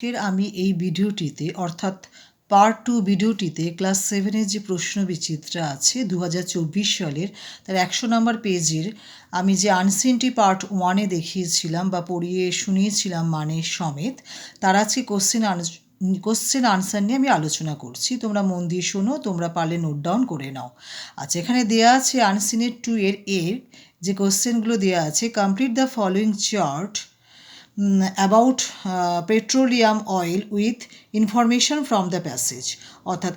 আজকের আমি এই ভিডিওটিতে, অর্থাৎ পার্ট টু ভিডিওটিতে ক্লাস সেভেনের যে প্রশ্ন বিচিত্রা আছে দু হাজার চব্বিশ সালের, তার একশো নম্বর পেজের আমি যে আনসিনটি পার্ট ওয়ানে দেখিয়েছিলাম বা পড়িয়ে শুনিয়েছিলাম মানে সমেত, তার আজকে কোশ্চেন কোশ্চেন আনসার নিয়ে আমি আলোচনা করছি। তোমরা মন দিয়ে শোনো, তোমরা পারলে নোট ডাউন করে নাও। আচ্ছা এখানে দেয়া আছে আনসিনের টু এর এর যে কোশ্চেনগুলো দেওয়া আছে complete the following chart about petroleum oil with information from the passage অর্থাৎ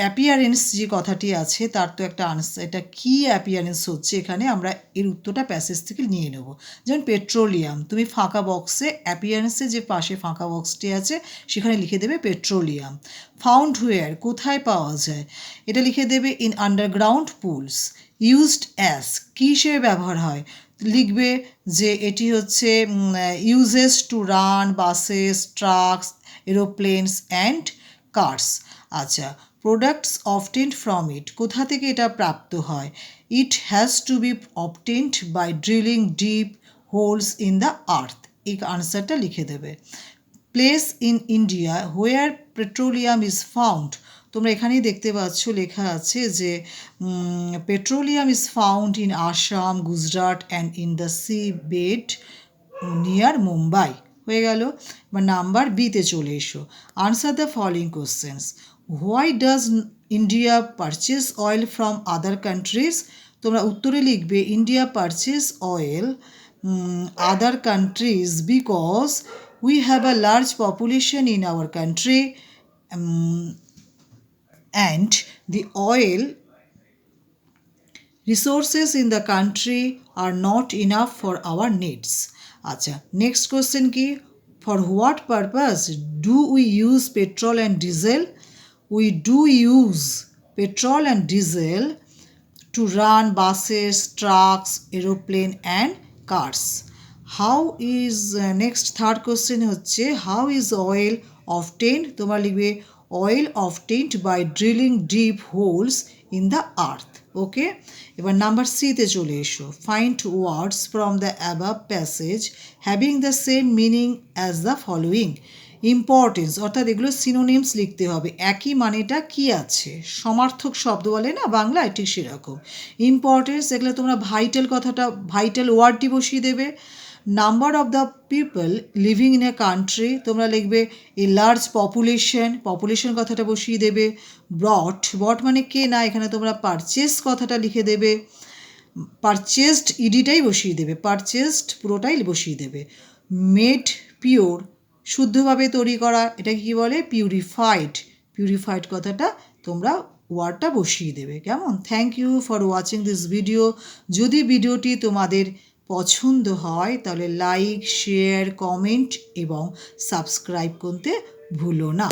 অ্যাপিয়ারেন্স যে কথাটি আছে, তার তো একটা আনসার এটা কী অ্যাপিয়ারেন্স হচ্ছে এখানে আমরা এর উত্তরটা প্যাসেজ থেকে নিয়ে নেব। যেমন পেট্রোলিয়াম তুমি ফাঁকা বক্সে অ্যাপিয়ারেন্সে যে পাশে ফাঁকা বক্সটি আছে, সেখানে লিখে দেবে পেট্রোলিয়াম ফাউন্ড হুয়ার কোথায় পাওয়া যায়? এটা লিখে দেবে in underground pools used as কী হিসেবে ব্যবহার হয়? লিখবে যে এটি হচ্ছে uses to run buses trucks aeroplanes and cars আচ্ছা প্রোডাক্টস অবটেন্ড ফ্রম ইট কোথা থেকে এটা প্রাপ্ত হয়? It has to be obtained by drilling deep holes in the earth এই আনসারটা লিখে দেবে। Place in India where petroleum is found তোমরা এখানেই দেখতে পাচ্ছ, লেখা আছে যে petroleum is found in Assam Gujarat and in the sea bed near Mumbai হয়ে গেল। বা নাম্বার বিতে চলে এসো। Answer the following questions why does India purchase oil from other countries তোমরা উত্তরে লিখবে India purchase oil other countries because we have a large population in our country and the oil resources in the country are not enough for our needs. আচ্ছা next question কি? For what purpose do we use petrol and diesel we do use petrol and diesel to run buses trucks aeroplane and cars how is next third question হচ্ছে how is oil obtained তোমার লিখবে oil obtained by drilling deep holes in the earth okay এবার number সিতে চলে এসো। Find words from the above passage having the same meaning as the following importance অর্থাৎ এগুলো synonyms লিখতে হবে। একই মানেটা কি আছে? সমার্থক শব্দ বলে না? বাংলায় ঠিক সেরকম। ইম্পর্টেন্স এগুলো তোমরা ভাইটাল কথাটা ভাইটাল ওয়ার্ডটি বসিয়ে দেবে। Number of the people living in a country তোমরা লিখবে এ লার্জ পপুলেশন পপুলেশন কথাটা বসিয়ে দেবে ব্রট ব্রট মানে কে না, এখানে তোমরা পারচেস কথাটা লিখে দেবে পারচেসড ইডিটাই বসিয়ে দেবে পারচেসড পুরোটাই বসিয়ে দেবে মেড পিওর শুদ্ধভাবে তৈরি করা, এটাকে কী বলে? পিউরিফাইড পিউরিফাইড কথাটা তোমরা ওয়ার্ডটা বসিয়ে দেবে, কেমন? Thank you for watching this video যদি ভিডিওটি তোমাদের পছন্দ হয় তাহলে লাইক শেয়ার কমেন্ট এবং সাবস্ক্রাইব করতে ভুলো না।